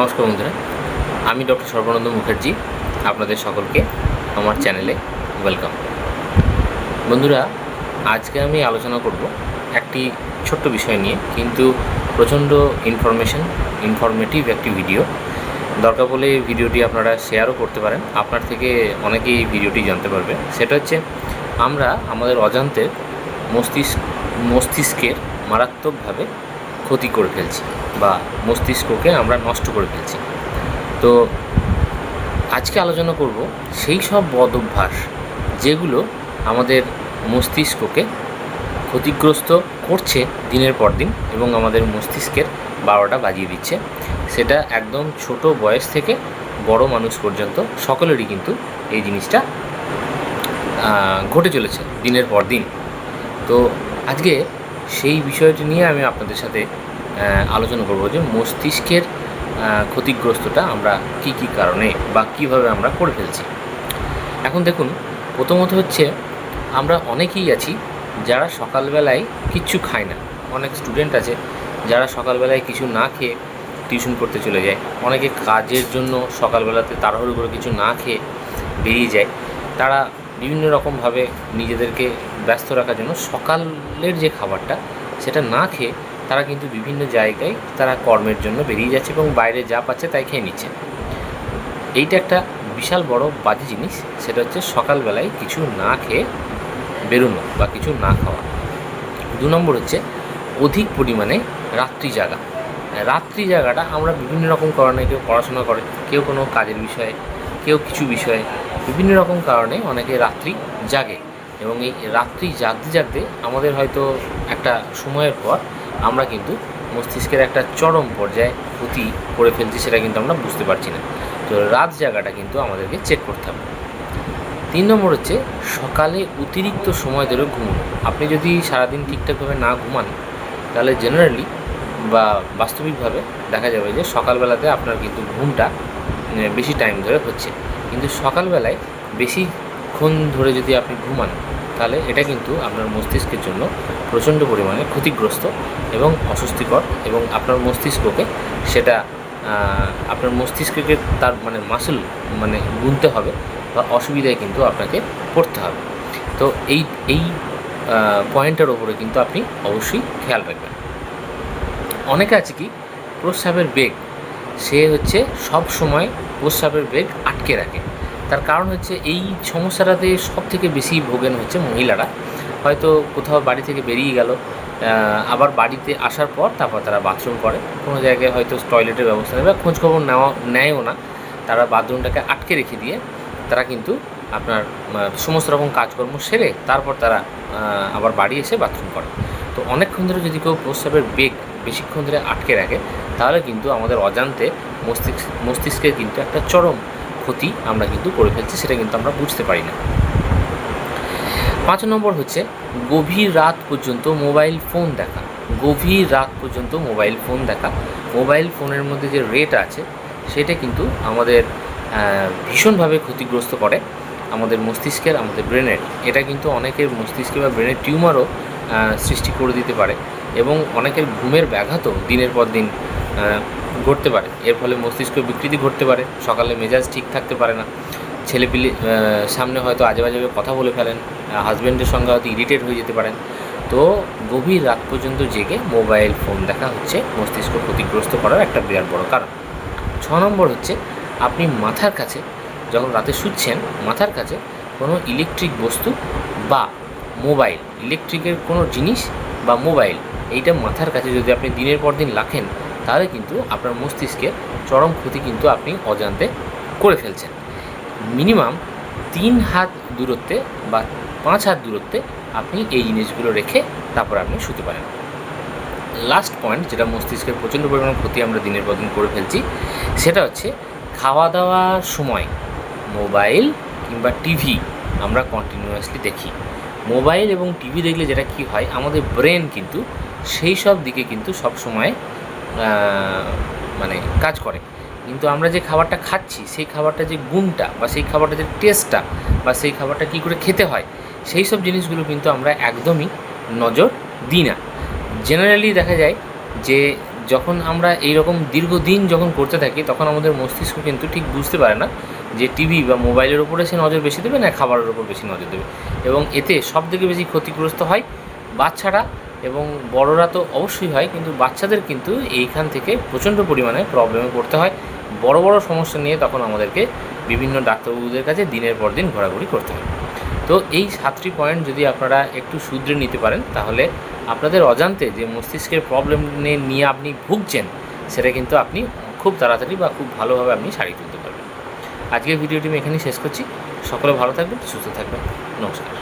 নমস্কার বন্ধুরা, আমি ডক্টর সর্বানন্দ মুখার্জি, আপনাদের সকলকে আমার চ্যানেলে ওয়েলকাম। বন্ধুরা, আজকে আমি আলোচনা করব একটি ছোট্ট বিষয় নিয়ে, কিন্তু প্রচণ্ড ইনফরমেশন ইনফরমেটিভ একটি ভিডিও দরকার বলে ভিডিওটি আপনারা শেয়ারও করতে পারেন। আপনার থেকে অনেকেই এই ভিডিওটি জানতে পারবে। সেটা হচ্ছে, আমরা আমাদের অজান্তে মস্তিষ্ক, মস্তিষ্কের মারাত্মকভাবে ক্ষতি করে ফেলছি বা মস্তিষ্ককে আমরা নষ্ট করে ফেলছি। তো আজকে আলোচনা করব সেই সব বদ অভ্যাস যেগুলো আমাদের মস্তিষ্ককে ক্ষতিগ্রস্ত করছে দিনের পর দিন এবং আমাদের মস্তিষ্কের বারোটা বাজিয়ে দিচ্ছে। সেটা একদম ছোট বয়স থেকে বড় মানুষ পর্যন্ত সকলেরই কিন্তু এই জিনিসটা ঘটে চলেছে দিনের পর দিন। তো আজকে সেই বিষয়টি নিয়ে আমি আপনাদের সাথে আলোচনা করব যে মস্তিষ্কের ক্ষতিগ্রস্তটা আমরা কি কি কারণে বা কীভাবে আমরা করে ফেলছি। এখন দেখুন, প্রথমত হচ্ছে আমরা অনেকেই আছি যারা সকালবেলায় কিচ্ছু খায় না। অনেক স্টুডেন্ট আছে যারা সকালবেলায় কিছু না খেয়ে টিউশন করতে চলে যায়। অনেকে কাজের জন্য সকালবেলাতে তাড়াহুড়ো করে কিছু না খেয়ে বেরিয়ে যায়। তারা বিভিন্ন রকমভাবে নিজেদেরকে ব্যস্ত রাখার জন্য সকালের যে খাবারটা, সেটা না খেয়ে তারা কিন্তু বিভিন্ন জায়গায় তারা কর্মের জন্য বেরিয়ে যাচ্ছে এবং বাইরে যা পাচ্ছে তাই খেয়ে নিচ্ছে। এইটা একটা বিশাল বড় বাজে জিনিস, সেটা হচ্ছে সকালবেলায় কিছু না খেয়ে বেরোনো বা কিছু না খাওয়া। দু নম্বর হচ্ছে অধিক পরিমাণে রাত্রি জাগা। রাত্রি জাগাটা আমরা বিভিন্ন রকম কারণে কেউ পড়াশোনা করে, কেউ কোনো কাজের বিষয়ে কেউ কিছু বিষয়ে বিভিন্ন রকম কারণে অনেকে রাত্রি জাগে এবং এই রাত্রি জাগতে জাগতে আমাদের হয়তো একটা সময়ের পর আমরা কিন্তু মস্তিষ্কের একটা চরম পর্যায়ে ক্ষতি করে ফেলছি সেটা কিন্তু আমরা বুঝতে পারছি না। তো রাত জায়গাটা কিন্তু আমাদেরকে চেক করতে হবে। তিন নম্বর হচ্ছে সকালে অতিরিক্ত সময় ধরে ঘুমানো। আপনি যদি সারাদিন ঠিকঠাকভাবে না ঘুমান, তাহলে জেনারেলি বা বাস্তবিকভাবে দেখা যাবে যে সকালবেলাতে আপনার কিন্তু ঘুমটা বেশি টাইম ধরে হচ্ছে। কিন্তু সকালবেলায় বেশিক্ষণ ধরে যদি আপনি ঘুমান, তাহলে এটা কিন্তু আপনার মস্তিষ্কের জন্য প্রচণ্ড পরিমাণে ক্ষতিগ্রস্ত এবং অস্বস্তিকর এবং আপনার মস্তিষ্ককে সেটা আপনার মস্তিষ্ককে তার মানে মাসুল মানে গুনতে হবে বা অসুবিধায় কিন্তু আপনাকে পড়তে হবে। তো এই এই পয়েন্টের ওপরে কিন্তু আপনি অবশ্যই খেয়াল রাখবেন। অনেকে আছে কি, প্রস্রাবের বেগ সে হচ্ছে সব সময় প্রস্রাবের বেগ আটকে রাখে। তার কারণ হচ্ছে এই সমস্যাটাতে সব থেকে বেশি ভোগেন হচ্ছে মহিলারা। হয়তো কোথাও বাড়ি থেকে বেরিয়ে গেল আবার বাড়িতে আসার পর তারপর তারা বাথরুম করে। কোনো জায়গায় হয়তো টয়লেটের ব্যবস্থা নেই বা খোঁজখবর নেওয়া, নেয়ও না। তারা বাথরুমটাকে আটকে রেখে দিয়ে তারা কিন্তু আপনার সমস্ত রকম কাজকর্ম সেরে তারপর তারা আবার বাড়ি এসে বাথরুম করে। তো অনেকক্ষণ ধরে যদি কেউ প্রস্রাবের বেগ বেশিক্ষণ ধরে আটকে রাখে, তাহলে কিন্তু আমাদের অজান্তে মস্তিষ্ক, মস্তিষ্কের কিন্তু একটা চরম ক্ষতি আমরা কিন্তু করে ফেলছি, সেটা কিন্তু আমরা বুঝতে পারি না। পাঁচ নম্বর হচ্ছে গভীর রাত পর্যন্ত মোবাইল ফোন দেখা। গভীর রাত পর্যন্ত মোবাইল ফোন দেখা। মোবাইল ফোনের মধ্যে যে রেট আছে, সেটা কিন্তু আমাদের ভীষণভাবে ক্ষতিগ্রস্ত করে আমাদের মস্তিষ্কের, আমাদের ব্রেনের। এটা কিন্তু অনেকের মস্তিষ্কে বা ব্রেনের টিউমারও সৃষ্টি করে দিতে পারে এবং অনেকের ঘুমের ব্যাঘাতও দিনের পর দিন ঘটতে পারে। এর ফলে মস্তিষ্ক বিকৃতি ঘটতে পারে, সকালে মেজাজ ঠিক থাকতে পারে না। ছেলেপিলে সামনে হয়তো আজে বাজে কথা বলে ফেলেন হাজব্যান্ডের সঙ্গে হয়তো ইরিটেট হয়ে যেতে পারেন। তো গভীর রাত পর্যন্ত জেগে মোবাইল ফোন দেখা হচ্ছে, মস্তিষ্ক ক্ষতিগ্রস্ত করার একটা বিরাট বড় কারণ। ছ নম্বর হচ্ছে, আপনি মাথার কাছে, যখন রাতে শুচ্ছেন, মাথার কাছে কোনো ইলেকট্রিক বস্তু বা মোবাইল, ইলেকট্রিকের কোনো জিনিস বা মোবাইল এইটা মাথার কাছে যদি আপনি দিনের পর দিন রাখেন, তাহলে কিন্তু আপনার মস্তিষ্কের চরম ক্ষতি কিন্তু আপনি অজান্তে করে ফেলছেন। মিনিমাম তিন হাত দূরত্বে বা পাঁচ হাত দূরত্বে আপনি এই জিনিসগুলো রেখে তারপর আপনি শুতে পারেন। লাস্ট পয়েন্ট যেটা মস্তিষ্কের প্রচণ্ড পরিমাণ ক্ষতি আমরা দিনের পর দিন করে ফেলছি, সেটা হচ্ছে খাওয়া দাওয়ার সময় মোবাইল কিংবা টিভি আমরা কন্টিনিউয়াসলি দেখি। মোবাইল এবং টিভি দেখলে যেটা কি হয়, আমাদের ব্রেন কিন্তু সেই সব দিকে কিন্তু সব সময় মানে কাজ করে। কিন্তু আমরা যে খাবারটা খাচ্ছি, সেই খাবারটা যে গুণটা বা সেই খাবারটা যে টেস্টটা বা সেই খাবারটা কী করে খেতে হয়, সেই সব জিনিসগুলো কিন্তু আমরা একদমই নজর দিই না। জেনারেলি দেখা যায় যে যখন আমরা এই রকম দীর্ঘদিন যখন করতে থাকি, তখন আমাদের মস্তিষ্ক কিন্তু ঠিক বুঝতে পারে না যে টিভি বা মোবাইলের উপরে সে নজর বেশি দেবে না, খাবারের উপর বেশি নজর দেবে। এবং এতে সব থেকে বেশি ক্ষতিগ্রস্ত হয় বাচ্চারা এবং বড়রা তো অবশ্যই হয়, কিন্তু বাচ্চাদের কিন্তু এইখান থেকে প্রচণ্ড পরিমাণে প্রবলেমে পড়তে হয়। বড় বড় সমস্যা নিয়ে তখন আমাদেরকে বিভিন্ন ডাক্তারবাবুদের কাছে দিনের পর দিন ঘোরাঘুরি করতে হয়। তো এই সাতটি পয়েন্ট যদি আপনারা একটু শুধরে নিতে পারেন, তাহলে আপনাদের অজান্তে যে মস্তিষ্কের প্রবলেম নিয়ে আপনি ভুগছেন, সেটা কিন্তু আপনি খুব তাড়াতাড়ি বা খুব ভালোভাবে আপনি সারিয়ে তুলতে পারবেন। আজকের ভিডিওটি আমি এখানেই শেষ করছি। সকলে ভালো থাকবেন সুস্থ থাকবেন। নমস্কার।